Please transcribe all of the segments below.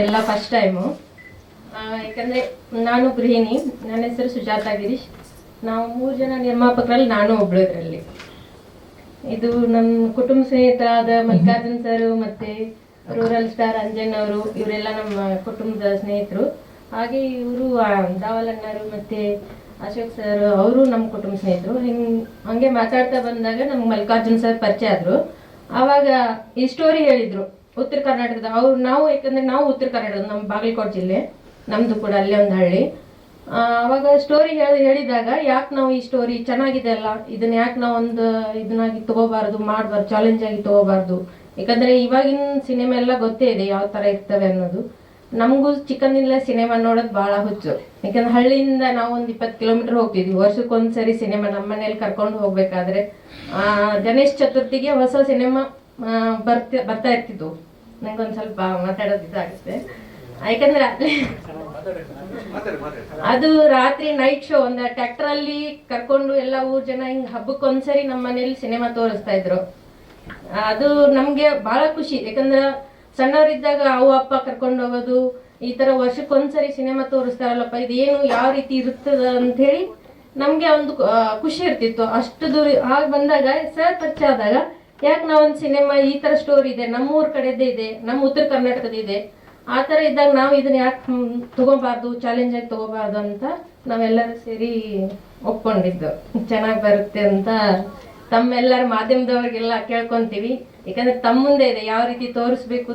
ಎಲ್ಲ first time ಯಾಕಂದ್ರೆ ನಾನು ಗೃಹಿಣಿ, ನನ್ನ ಹೆಸರು ಸುಜಾತ ಗಿರೀಶ್. ನಾವು ಮೂರು ಜನ ನಿರ್ಮಾಪಕರಲ್ಲಿ ನಾನು ಒಬ್ಳು ಇದರಲ್ಲಿ. ಇದು ನಮ್ಮ ಕುಟುಂಬ ಸ್ನೇಹಿತರಾದ ಮಲ್ಲಿಕಾರ್ಜುನ್ ಸರ್ ಮತ್ತೆ ರೂರಲ್ ಸ್ಟಾರ್ ಅಂಜನ್ ಅವರು, ಇವರೆಲ್ಲ ನಮ್ಮ ಕುಟುಂಬದ ಸ್ನೇಹಿತರು. ಹಾಗೆ ಇವರು ದಾವಲಣ್ಣರು ಮತ್ತೆ ಅಶೋಕ್ ಸರ್ ಅವರು ನಮ್ಮ ಕುಟುಂಬ ಸ್ನೇಹಿತರು. ಹಿಂಗೆ ಹಂಗೆ ಮಾತಾಡ್ತಾ ಬಂದಾಗ ನಮ್ಗೆ ಮಲ್ಲಿಕಾರ್ಜುನ್ ಸರ್ ಪರಿಚಯ ಆದ್ರು. ಆವಾಗ ಈ ಸ್ಟೋರಿ ಹೇಳಿದ್ರು. ಉತ್ತರ ಕರ್ನಾಟಕದ, ಅವ್ರು ನಾವು ಯಾಕಂದ್ರೆ ನಾವು ಉತ್ತರ ಕರ್ನಾಟಕದ ನಮ್ಮ ಬಾಗಲಕೋಟೆ ಜಿಲ್ಲೆ, ನಮ್ದು ಕೂಡ ಅಲ್ಲೇ ಒಂದು ಹಳ್ಳಿ. ಅವಾಗ ಸ್ಟೋರಿ ಹೇಳಿ, ಹೇಳಿದಾಗ ಯಾಕೆ ನಾವು ಈ ಸ್ಟೋರಿ ಚೆನ್ನಾಗಿದೆ ಅಲ್ಲ? ಇದನ್ನ ಯಾಕೆ ನಾವು ಒಂದು ಇದನ್ನಾಗಿ ತಗೋಬಾರ್ದು, ಮಾಡಬಾರ್ದು ಚಾಲೆಂಜ್ ಆಗಿ ತಗೋಬಾರ್ದು? ಯಾಕಂದ್ರೆ ಇವಾಗಿನ ಸಿನಿಮಾ ಎಲ್ಲ ಗೊತ್ತೇ ಇದೆ ಯಾವ ಥರ ಇರ್ತವೆ ಅನ್ನೋದು. ನಮಗೂ ಚಿಕ್ಕಂದಿನಲ್ಲೇ ಸಿನಿಮಾ ನೋಡೋದು ಭಾಳ ಹುಚ್ಚು. ಯಾಕಂದ್ರೆ ಹಳ್ಳಿಯಿಂದ ನಾವು ಒಂದು ಇಪ್ಪತ್ತು ಕಿಲೋಮೀಟರ್ ಹೋಗ್ತಿದ್ವಿ. ವರ್ಷಕ್ಕೊಂದ್ಸರಿ ಸಿನಿಮಾ ನಮ್ಮ ಮನೇಲಿ ಕರ್ಕೊಂಡು ಹೋಗ್ಬೇಕಾದ್ರೆ ಗಣೇಶ್ ಚತುರ್ಥಿಗೆ ಹೊಸ ಸಿನಿಮಾ ಬರ್ತಿ, ಬರ್ತಾ ಇರ್ತಿದ್ವು. ನಂಗೊಂದು ಸ್ವಲ್ಪ ಮಾತಾಡೋದು ಇದಾಗುತ್ತೆ ಯಾಕಂದ್ರೆ ಅದು ರಾತ್ರಿ ನೈಟ್ ಶೋ, ಒಂದು ಟ್ರ್ಯಾಕ್ಟರ್ ಅಲ್ಲಿ ಕರ್ಕೊಂಡು ಎಲ್ಲ ಊರ್ ಜನ ಹಿಂಗ್ ಹಬ್ಬಕ್ಕೊಂದ್ಸರಿ ನಮ್ಮ ಮನೇಲಿ ಸಿನಿಮಾ ತೋರಿಸ್ತಾ ಇದ್ರು. ಅದು ನಮ್ಗೆ ಬಹಳ ಖುಷಿ. ಯಾಕಂದ್ರೆ ಸಣ್ಣವರಿದ್ದಾಗ ಅವು ಅಪ್ಪ ಕರ್ಕೊಂಡು ಹೋಗೋದು, ಈ ತರ ವರ್ಷಕ್ಕೊಂದ್ಸರಿ ಸಿನಿಮಾ ತೋರಿಸ್ತಾರಲ್ಲಪ್ಪ, ಇದೇನು ಯಾವ ರೀತಿ ಇರುತ್ತದ ಅಂತ ಹೇಳಿ ನಮ್ಗೆ ಒಂದು ಖುಷಿ ಇರ್ತಿತ್ತು. ಅಷ್ಟು ದೂರ ಆಗ ಬಂದಾಗ, ಸರ್ ಖರ್ಚಾದಾಗ ಯಾಕೆ ನಾವೊಂದು ಸಿನಿಮಾ ಈ ತರ ಸ್ಟೋರಿ ಇದೆ ನಮ್ಮೂರ ಕಡೆದೇ ಇದೆ ನಮ್ಮ ಉತ್ತರ ಕರ್ನಾಟಕದ ಇದೆ ಆ ಥರ ಇದ್ದಾಗ ನಾವು ಇದನ್ನ ಯಾಕೆ ತಗೋಬಾರ್ದು ಚಾಲೆಂಜ್ ಆಗಿ ತಗೋಬಾರ್ದು ಅಂತ ನಾವೆಲ್ಲರೂ ಸೇರಿ ಒಪ್ಕೊಂಡಿದ್ದು. ಚೆನ್ನಾಗಿ ಬರುತ್ತೆ ಅಂತ ತಮ್ಮೆಲ್ಲರ ಮಾಧ್ಯಮದವ್ರಿಗೆಲ್ಲ ಕೇಳ್ಕೊಂತೀವಿ. ಯಾಕಂದ್ರೆ ತಮ್ಮ ಮುಂದೆ ಇದೆ ಯಾವ ರೀತಿ ತೋರಿಸ್ಬೇಕು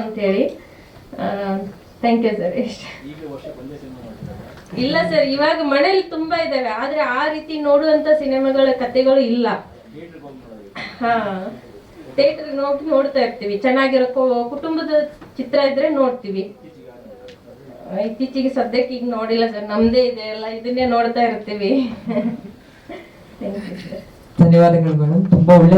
ಅಂತ ಹೇಳಿ ಥ್ಯಾಂಕ್ ಯು ಸರ್ ಇಲ್ಲ ಸರ್ ಇವಾಗ ಮನೇಲಿ ತುಂಬಾ ಇದ್ದಾವೆ ಆದ್ರೆ ಆ ರೀತಿ ನೋಡುವಂತ ಸಿನಿಮಾಗಳ ಕಥೆಗಳು ಇಲ್ಲ. ಹಾ. ಥಿಯೇಟರ್ ನೋಡಿ ನೋಡ್ತಾ ಇರ್ತೀವಿ. ಚೆನ್ನಾಗಿರೋ ಕುಟುಂಬದ ಚಿತ್ರ ಇದ್ರೆ ನೋಡ್ತೀವಿ. ಇತ್ತೀಚೆಗೆ ಸದ್ಯಕ್ಕೆ ಈಗ ನೋಡಿಲ್ಲ ಸರ್. ನಮ್ದೇ ಇದೆ ಎಲ್ಲ. ಇದನ್ನೇ ನೋಡ್ತಾ ಇರ್ತೀವಿ. ಥ್ಯಾಂಕ್ ಯು ಸರ್ ಧನ್ಯವಾದಗಳು ಮೇಡಮ್ ತುಂಬಾ ಒಳ್ಳೆ